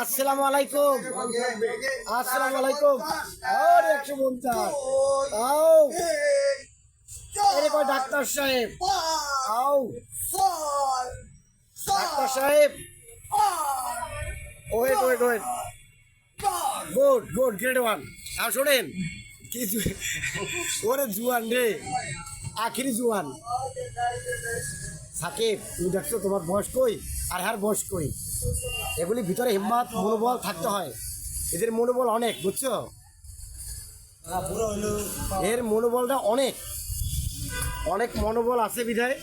আসসালামু আলাইকুম আসসালামু আলাইকুম ডাক্তার সাহেব? আও। ডাক্তার সাহেব। Wait wait wait. Good good grade one. আর শোনেন, কি ওরে জুয়ান রে, আখিরি জুয়ান। সাকিব, তুমি দেখছ তোমার বয়স কই? আর হার বয়স কই? এগুলি ভিতরে হিম্মত, মনোবল থাকতে হয়। এদের মনোবল অনেক, বুঝছ? এর মনোবলটা অনেক। অনেক মনোবল আছে বিধায়।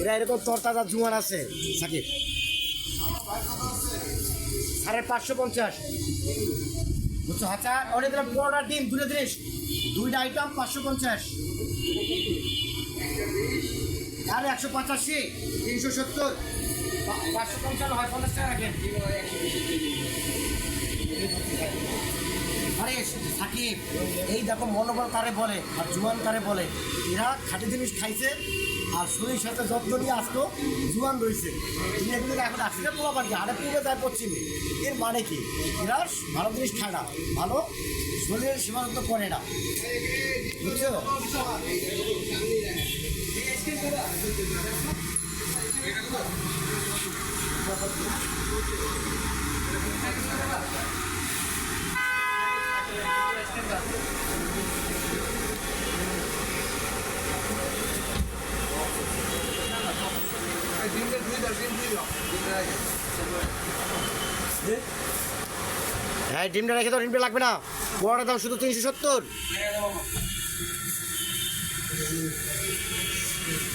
এরা এরকম তরতাজা জুয়ান আছে, সাকিব। সাড়ে পাঁচশো পঞ্চাশ। বুঝছ আচ্ছা অনেক পনেরোটা ডিম দুটো জিনিস দুইটা আইটেম পাঁচশো পঞ্চাশ। আর একশো পঁচাশি, তিনশো সত্তর। পাঁচশো পঞ্চান্ন হয়, পঞ্চাশ টাকা রাখেন। আরে, সাকিব, এই দেখো মনোবল কারে বলে, আর জুয়ান কারে বলে, এরা খাঁটি জিনিস খাইছে আর শরীর সাথে যত্ন নিয়ে আসতো জুয়ান রয়েছে। তুমি এগুলো এখন আসছে পোলা পাখি আরে পূর্বে যায় পশ্চিমে। এর মানে কি? এরা ভালো জিনিস খায় না। ভালো, শরীরের সীমাবদ্ধ করে না। বুঝছ? হ্যাঁ ডিমটা রেখে দাও ডিমটা লাগবে না। বড়টার দাম শুধু তিনশো সত্তর।